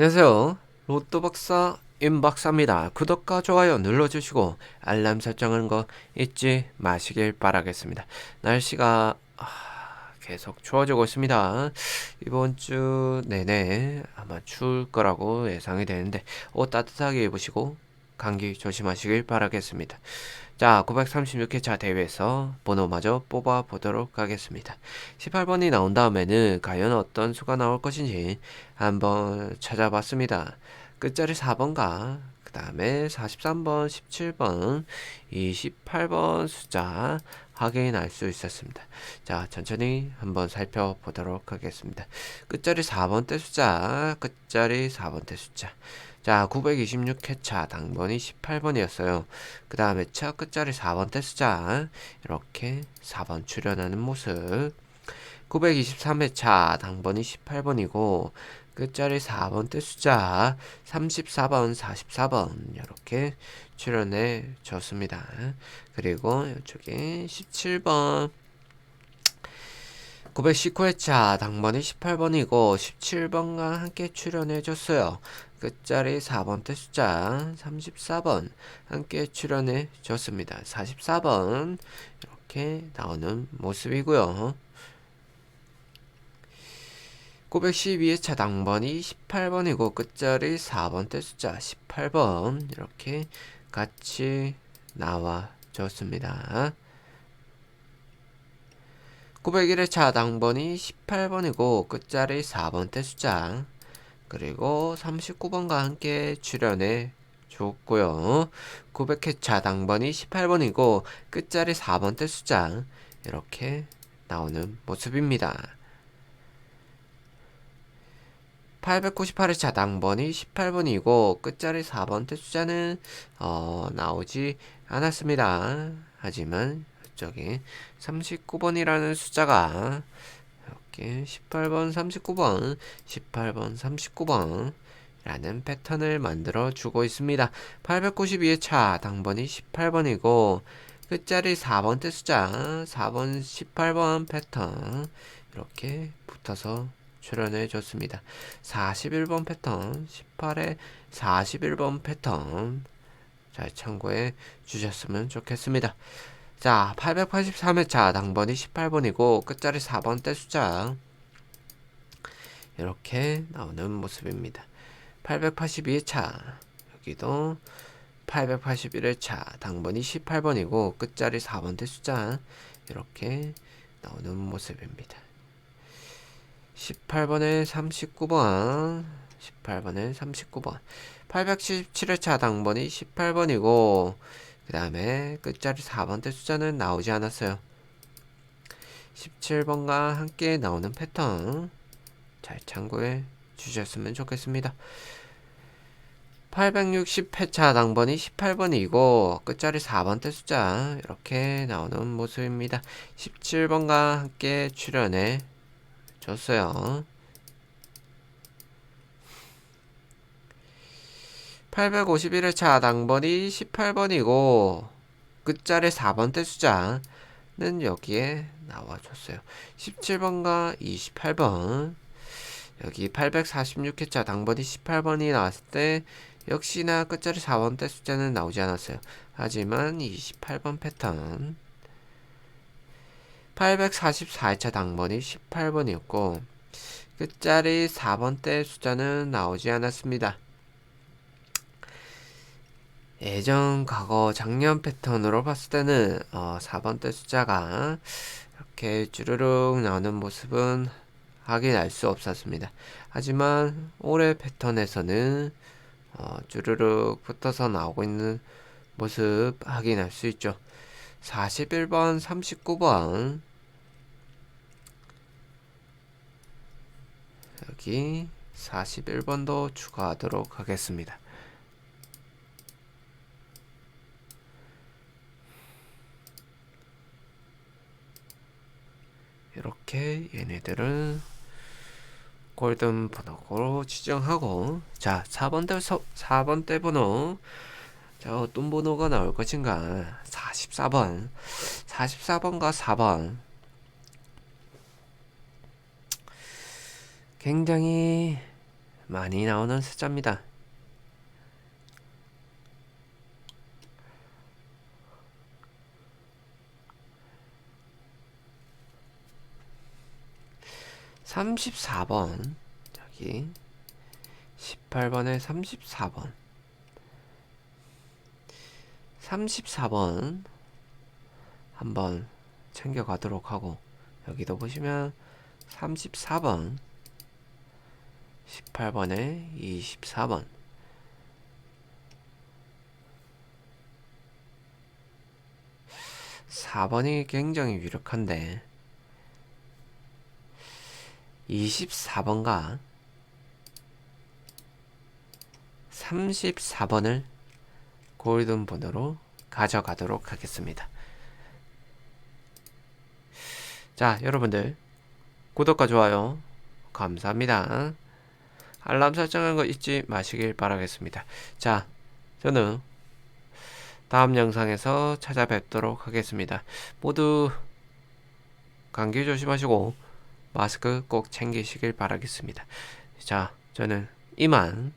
안녕하세요. 로또 박사 임 박사입니다. 구독과 좋아요 눌러주시고 알람 설정하는 거 잊지 마시길 바라겠습니다. 날씨가 아, 계속 추워지고 있습니다. 이번 주 내내 아마 추울 거라고 예상이 되는데 옷 따뜻하게 입으시고 감기 조심하시길 바라겠습니다. 자, 936회차 대회에서 번호마저 뽑아 보도록 하겠습니다. 18번이 나온 다음에는 과연 어떤 수가 나올 것인지 한번 찾아봤습니다. 끝자리 4번과 그 다음에 43번, 17번, 28번 숫자 확인할 수 있었습니다. 자, 천천히 한번 살펴보도록 하겠습니다. 끝자리 4번대 숫자, 끝자리 4번대 숫자. 자, 926회차 당번이 18번이었어요. 그 다음에 차 끝자리 4번대 숫자 이렇게 4번 출연하는 모습 923회차 당번이 18번이고 끝자리 4번대 숫자 34번, 44번 이렇게 출연해 줬습니다. 그리고 이쪽에 17번 919회차 당번이 18번이고 17번과 함께 출연해 줬어요. 끝자리 4번대 숫자 34번 함께 출연해 줬습니다. 44번 이렇게 나오는 모습이고요. 912회차 당번이 18번이고 끝자리 4번대 숫자 18번 이렇게 같이 나와 줬습니다. 901회차 당번이 18번이고 끝자리 4번대 숫자 그리고 39번과 함께 출연해 줬고요. 900회 차 당번이 18번이고 끝자리 4번대 숫자 이렇게 나오는 모습입니다. 898회차 당번이 18번이고 끝자리 4번대 숫자는 어, 나오지 않았습니다. 하지만 이쪽에 39번이라는 숫자가 이렇게 18번, 39번, 18번, 39번 라는 패턴을 만들어 주고 있습니다. 892회차 당번이 18번이고 끝자리 4번대 숫자 4번, 18번 패턴 이렇게 붙어서 출연해 줬습니다. 41번 패턴, 18에 41번 패턴 잘 참고해 주셨으면 좋겠습니다. 자, 883회차 당번이 18번이고 끝자리 4번대 숫자 이렇게 나오는 모습입니다. 882회차 여기도 881회차 당번이 18번이고 끝자리 4번대 숫자 이렇게 나오는 모습입니다. 18번에 39번. 18번에 39번. 877회차 당번이 18번이고 그 다음에 끝자리 4번대 숫자는 나오지 않았어요. 17번과 함께 나오는 패턴 잘 참고해 주셨으면 좋겠습니다. 860회차 당번이 18번이고 끝자리 4번대 숫자 이렇게 나오는 모습입니다. 17번과 함께 출연해 줬어요. 851회차 당번이 18번이고 끝자리 4번대 숫자는 여기에 나와줬어요. 17번과 28번 여기 846회차 당번이 18번이 나왔을 때 역시나 끝자리 4번대 숫자는 나오지 않았어요. 하지만 28번 패턴 844회차 당번이 18번이었고 끝자리 4번대 숫자는 나오지 않았습니다. 예전 과거 작년 패턴으로 봤을 때는 어, 4번대 숫자가 이렇게 쭈르륵 나오는 모습은 확인할 수 없었습니다. 하지만 올해 패턴에서는 어, 쭈르륵 붙어서 나오고 있는 모습 확인할 수 있죠. 41번, 39번 여기 41번도 추가하도록 하겠습니다. 이렇게 얘네들은 골든 번호로 지정하고 자 4번대 4번대 번호. 자 어떤 번호가 나올 것인가? 44번. 44번과 4번 굉장히 많이 나오는 숫자입니다. 삼십사 번 여기 십팔 번에 삼십사 번 삼십사 번 한번 챙겨가도록 하고 여기도 보시면 34번 18번에 24번 4번이 굉장히 유력한데 24번과 34번을 골든 번호로 가져가도록 하겠습니다. 자, 여러분들 구독과 좋아요 감사합니다. 알람 설정한 거 잊지 마시길 바라겠습니다. 자, 저는 다음 영상에서 찾아뵙도록 하겠습니다. 모두 감기 조심하시고 마스크 꼭 챙기시길 바라겠습니다. 자, 저는 이만